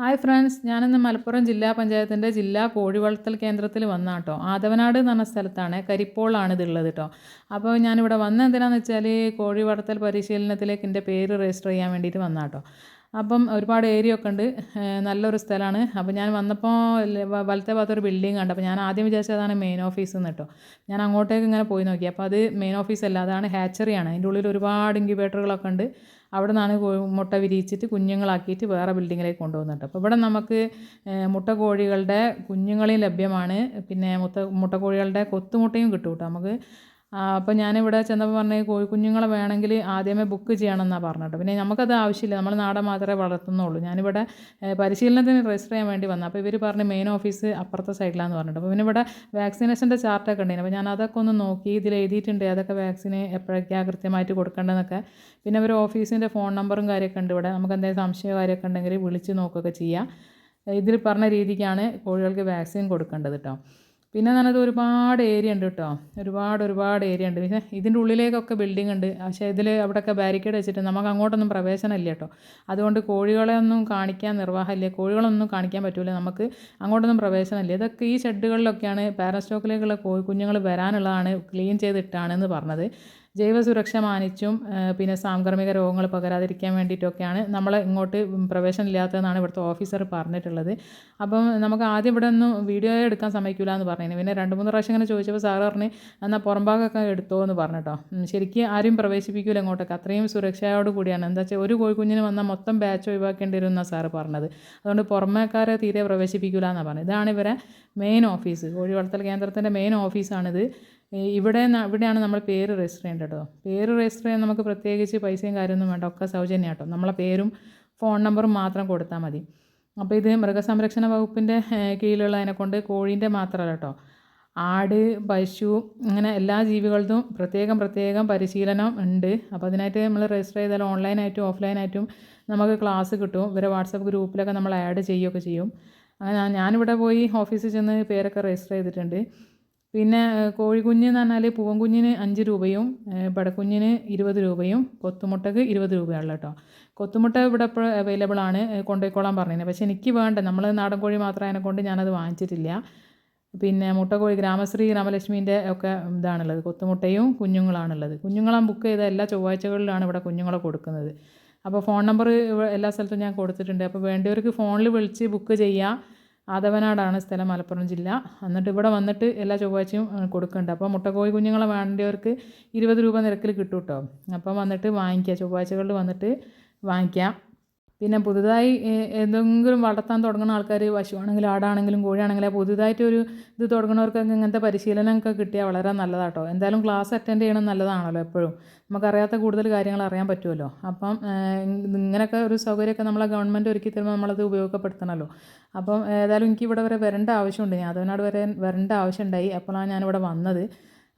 Hi friends ഞാനിന്ന് മലപ്പുറം ജില്ലാ പഞ്ചായത്തിന്റെ ജില്ലാ കോഴി വളർത്തൽ കേന്ദ്രത്തിൽ വന്ന കേട്ടോ ആദവനാട് എന്ന് പറഞ്ഞ സ്ഥലത്താണ് കരിപ്പോളാണ് ഇതുള്ളത് കേട്ടോ അപ്പോൾ ഞാനിവിടെ വന്ന എന്തിനാണെന്ന് വെച്ചാൽ കോഴി വളർത്തൽ പരിശീലനത്തിലേക്ക് എന്റെ പേര് രജിസ്റ്റർ ചെയ്യാൻ വേണ്ടിയിട്ട് വന്ന കേട്ടോ അപ്പം ഒരുപാട് ഏരിയ ഒക്കെ ഉണ്ട്. നല്ലൊരു സ്ഥലമാണ് അപ്പോൾ ഞാൻ വന്നപ്പോൾ വലത്തെ ഭാഗത്തൊരു ബിൽഡിംഗ് കണ്ടു. അപ്പോൾ ഞാൻ ആദ്യം വിചാരിച്ചത് വിചാരിച്ചതാണ് മെയിൻ ഓഫീസ് എന്ന് കേട്ടോ ഞാൻ അങ്ങോട്ടേക്ക് ഇങ്ങനെ പോയി നോക്കി. അപ്പോൾ അത് മെയിൻ ഓഫീസ് അല്ല അതാണ് ഹാച്ചറിയാണ് അതിന്റെ ഉള്ളിൽ ഒരുപാട് ഇൻക്യുബേറ്ററുകളൊക്കെ ഉണ്ട്. അവിടെ നിന്നാണ് മുട്ട വിരിയിച്ചിട്ട് കുഞ്ഞുങ്ങളാക്കിയിട്ട് വേറെ ബിൽഡിങ്ങിലേക്ക് കൊണ്ടുപോകുന്നുണ്ട് അപ്പോൾ ഇവിടെ നമുക്ക് മുട്ട കോഴികളുടെ കുഞ്ഞുങ്ങളെയും ലഭ്യമാണ്. പിന്നെ മുട്ട മുട്ട കോഴികളുടെ കൊത്തുമുട്ടയും കിട്ടും കേട്ടോ നമുക്ക് അപ്പോൾ ഞാനിവിടെ ചെന്നപ്പോൾ പറഞ്ഞാൽ കോഴിക്കുഞ്ഞുങ്ങളെ വേണമെങ്കിൽ ആദ്യമേ ബുക്ക് ചെയ്യണമെന്നാണ് പറഞ്ഞിട്ട് പിന്നെ നമുക്കത് ആവശ്യമില്ല നമ്മൾ നാടൻ മാത്രമേ വളർത്തുന്നുള്ളൂ. ഞാനിവിടെ പരിശീലനത്തിന് രജിസ്റ്റർ ചെയ്യാൻ വേണ്ടി വന്നു. അപ്പോൾ ഇവർ പറഞ്ഞ് മെയിൻ ഓഫീസ് അപ്പുറത്തെ സൈഡിലാണെന്ന് പറഞ്ഞിട്ട്. അപ്പോൾ പിന്നെ ഇവിടെ വാക്സിനേഷന്റെ ചാർട്ടൊക്കെ ഉണ്ടായിരുന്നു അപ്പോൾ ഞാൻ അതൊക്കെ ഒന്ന് നോക്കി ഇതിൽ എഴുതിയിട്ടുണ്ട് ഏതൊക്കെ വാക്സിന് എപ്പോഴൊക്കെയാണ് കൃത്യമായിട്ട് കൊടുക്കേണ്ടതെന്നൊക്കെ. പിന്നെ ഒരു ഓഫീസിന്റെ ഫോൺ നമ്പറും കാര്യമൊക്കെ ഉണ്ട് ഇവിടെ. നമുക്ക് എന്തെങ്കിലും സംശയമോ കാര്യമൊക്കെ ഉണ്ടെങ്കിൽ വിളിച്ച് നോക്കുകയൊക്കെ ചെയ്യാം. ഇതിൽ പറഞ്ഞ രീതിക്കാണ് കോഴികൾക്ക് വാക്സിൻ കൊടുക്കേണ്ടത് കേട്ടോ പിന്നെ നല്ലത് ഒരുപാട് ഏരിയ ഉണ്ട് കേട്ടോ. ഒരുപാട് ഒരുപാട് ഏരിയ ഉണ്ട്. പിന്നെ ഇതിന്റെ ഉള്ളിലേക്കൊക്കെ ബിൽഡിംഗ് ഉണ്ട്. പക്ഷേ ഇതിൽ അവിടെയൊക്കെ ബാരിക്കേഡ് വെച്ചിട്ട് നമുക്ക് അങ്ങോട്ടൊന്നും പ്രവേശനമില്ല കേട്ടോ. അതുകൊണ്ട് കോഴികളെ ഒന്നും കാണിക്കാൻ നിർവാഹമില്ല കോഴികളൊന്നും കാണിക്കാൻ പറ്റില്ല നമുക്ക് അങ്ങോട്ടൊന്നും പ്രവേശനമില്ല ഇതൊക്കെ ഈ ഷെഡുകളിലൊക്കെയാണ് പാരസ്റ്റോക്കിലേക്കുള്ള കോഴി കുഞ്ഞുങ്ങൾ വരാനുള്ളതാണ് ക്ലീൻ ചെയ്തിട്ടാണെന്ന് പറഞ്ഞത്. ജൈവ സുരക്ഷ മാനിച്ചും പിന്നെ സാംക്രമിക രോഗങ്ങൾ പകരാതിരിക്കാൻ വേണ്ടിയിട്ടൊക്കെയാണ് നമ്മൾ ഇങ്ങോട്ട് പ്രവേശനം ഇല്ലാത്തതെന്നാണ് ഇവിടുത്തെ ഓഫീസർ പറഞ്ഞിട്ടുള്ളത്. അപ്പം നമുക്ക് ആദ്യം ഇവിടെ ഒന്നും വീഡിയോ എടുക്കാൻ സമ്മതിക്കില്ല എന്ന് പറഞ്ഞു പിന്നെ രണ്ട് മൂന്ന് പ്രാവശ്യം ഇങ്ങനെ ചോദിച്ചപ്പോൾ സാറ് പറഞ്ഞ് എന്നാൽ പുറംഭാഗമൊക്കെ എടുത്തോ എന്ന് പറഞ്ഞിട്ടോ. ഉം, ശരിക്കും ആരും പ്രവേശിപ്പിക്കില്ല ഇങ്ങോട്ടൊക്കെ. അത്രയും സുരക്ഷയോട് കൂടിയാണ്. എന്താ വെച്ചാൽ ഒരു കോഴിക്കുഞ്ഞിന് വന്നാൽ മൊത്തം ബാച്ച് ഒഴിവാക്കേണ്ടി വരും സാറ് പറഞ്ഞത്. അതുകൊണ്ട് പുറമേക്കാരെ തീരെ പ്രവേശിപ്പിക്കില്ല എന്നാണ് പറഞ്ഞത്. ഇതാണ് ഇവരെ മെയിൻ ഓഫീസ് കോഴി വളർത്തൽ കേന്ദ്രത്തിന്റെ മെയിൻ ഓഫീസാണിത് ഇവിടെ ഇവിടെയാണ് നമ്മൾ പേര് രജിസ്റ്റർ ചെയ്യേണ്ടത് കേട്ടോ പേര് രജിസ്റ്റർ ചെയ്യാൻ നമുക്ക് പ്രത്യേകിച്ച് പൈസയും കാര്യമൊന്നും വേണ്ട. ഒക്കെ സൗജന്യം കേട്ടോ നമ്മളെ പേരും ഫോൺ നമ്പറും മാത്രം കൊടുത്താൽ മതി. അപ്പോൾ ഇത് മൃഗസംരക്ഷണ വകുപ്പിന്റെ കീഴിലുള്ളതിനെ കൊണ്ട് കോഴീന്റെ മാത്രമല്ല കേട്ടോ ആട് പശു അങ്ങനെ എല്ലാ ജീവികൾക്കും പ്രത്യേകം പ്രത്യേകം പരിശീലനം ഉണ്ട്. അപ്പോൾ അതിനായിട്ട് നമ്മൾ രജിസ്റ്റർ ചെയ്താൽ ഓൺലൈനായിട്ടും ഓഫ്ലൈനായിട്ടും നമുക്ക് ക്ലാസ് കിട്ടും. ഇവരെ വാട്സപ്പ് ഗ്രൂപ്പിലൊക്കെ നമ്മൾ ആഡ് ചെയ്യുകയൊക്കെ ചെയ്യും. അങ്ങനെ ഞാനിവിടെ പോയി ഓഫീസിൽ ചെന്ന് പേരൊക്കെ രജിസ്റ്റർ ചെയ്തിട്ടുണ്ട്. പിന്നെ ഏഹ്, കോഴിക്കുഞ്ഞ് എന്ന് പറഞ്ഞാൽ പൂവൻകുഞ്ഞിന് അഞ്ച് രൂപയും പടക്കുഞ്ഞിന് ഇരുപത് രൂപയും കൊത്തുമുട്ടക്ക് ഇരുപത് രൂപയാണ് കേട്ടോ. കൊത്തുമുട്ട ഇവിടെ ഇപ്പോൾ അവൈലബിൾ ആണ് കൊണ്ടുപോയിക്കോളാൻ പറഞ്ഞത് പക്ഷേ എനിക്ക് വേണ്ട. നമ്മൾ നാടൻ കോഴി മാത്രം അതിനെ കൊണ്ട് ഞാനത് വാങ്ങിച്ചിട്ടില്ല. പിന്നെ മുട്ടക്കോഴി ഗ്രാമശ്രീ ഗ്രാമലക്ഷ്മീന്റെ ഒക്കെ ഇതാണുള്ളത്. കൊത്തുമുട്ടയും കുഞ്ഞുങ്ങളാണുള്ളത്. കുഞ്ഞുങ്ങളാൻ ബുക്ക് ചെയ്ത എല്ലാ ചൊവ്വാഴ്ചകളിലാണ് ഇവിടെ കുഞ്ഞുങ്ങളെ കൊടുക്കുന്നത്. അപ്പോൾ ഫോൺ നമ്പർ എല്ലാ സ്ഥലത്തും ഞാൻ കൊടുത്തിട്ടുണ്ട്. അപ്പോൾ വേണ്ടവർക്ക് ഫോണിൽ വിളിച്ച് ബുക്ക് ചെയ്യാം. ആദവനാടാണ് സ്ഥലം മലപ്പുറം ജില്ല. എന്നിട്ട് ഇവിടെ വന്നിട്ട് എല്ലാ ചൊവ്വാഴ്ചയും കൊടുക്കുന്നുണ്ട് അപ്പോൾ മുട്ടക്കോഴി കുഞ്ഞുങ്ങളെ വേണ്ടവർക്ക് ഇരുപത് രൂപ നിരക്കിൽ കിട്ടും കേട്ടോ അപ്പം വന്നിട്ട് വാങ്ങിക്കുക ചൊവ്വാഴ്ചകളിൽ വന്നിട്ട് വാങ്ങിക്കാം. പിന്നെ പുതുതായി എന്തെങ്കിലും വളർത്താൻ തുടങ്ങുന്ന ആൾക്കാർ പശുവാണെങ്കിലും ആടാണെങ്കിലും കോഴിയാണെങ്കിലും പുതുതായിട്ടൊരു ഇത് തുടങ്ങുന്നവർക്കൊക്കെ ഇങ്ങനത്തെ പരിശീലനമൊക്കെ കിട്ടിയാൽ വളരെ നല്ലതാട്ടോ. എന്തായാലും ക്ലാസ് അറ്റൻഡ് ചെയ്യണം നല്ലതാണല്ലോ എപ്പോഴും. നമുക്കറിയാത്ത കൂടുതൽ കാര്യങ്ങൾ അറിയാൻ പറ്റുമല്ലോ. അപ്പം ഇങ്ങനെയൊക്കെ ഒരു സൗകര്യമൊക്കെ നമ്മളെ ഗവൺമെന്റ് ഒരുക്കി തരുമ്പോൾ നമ്മളത് ഉപയോഗപ്പെടുത്തണമല്ലോ അപ്പം ഏതായാലും എനിക്ക് ഇവിടെ വരെ വരേണ്ട ആവശ്യമുണ്ട്. ഞാൻ അതിനോട് വരെ വരേണ്ട ആവശ്യമുണ്ടായി. അപ്പോഴാണ് ഞാനിവിടെ വന്നത്.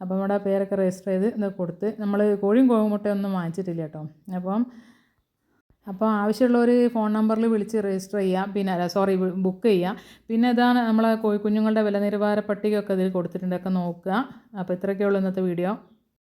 അപ്പം ഇവിടെ പേരൊക്കെ രജിസ്റ്റർ ചെയ്ത് ഇത് കൊടുത്ത് നമ്മൾ കോഴിയും കോഴിമുട്ടയൊന്നും വാങ്ങിച്ചിട്ടില്ല കേട്ടോ. അപ്പം അപ്പോൾ ആവശ്യമുള്ളവർ ഫോൺ നമ്പറിൽ വിളിച്ച് രജിസ്റ്റർ ചെയ്യാം. പിന്നെ അല്ല സോറി ബുക്ക് ചെയ്യാം. പിന്നെ ഇതാണ് നമ്മളെ കോഴിക്കുഞ്ഞുങ്ങളുടെ വില നിലവാര പട്ടികയൊക്കെ ഇതിൽ കൊടുത്തിട്ടുണ്ട്. ഒക്കെ നോക്കുക. അപ്പോൾ ഇത്രയൊക്കെ ഉള്ളൂ ഇന്നത്തെ വീഡിയോ.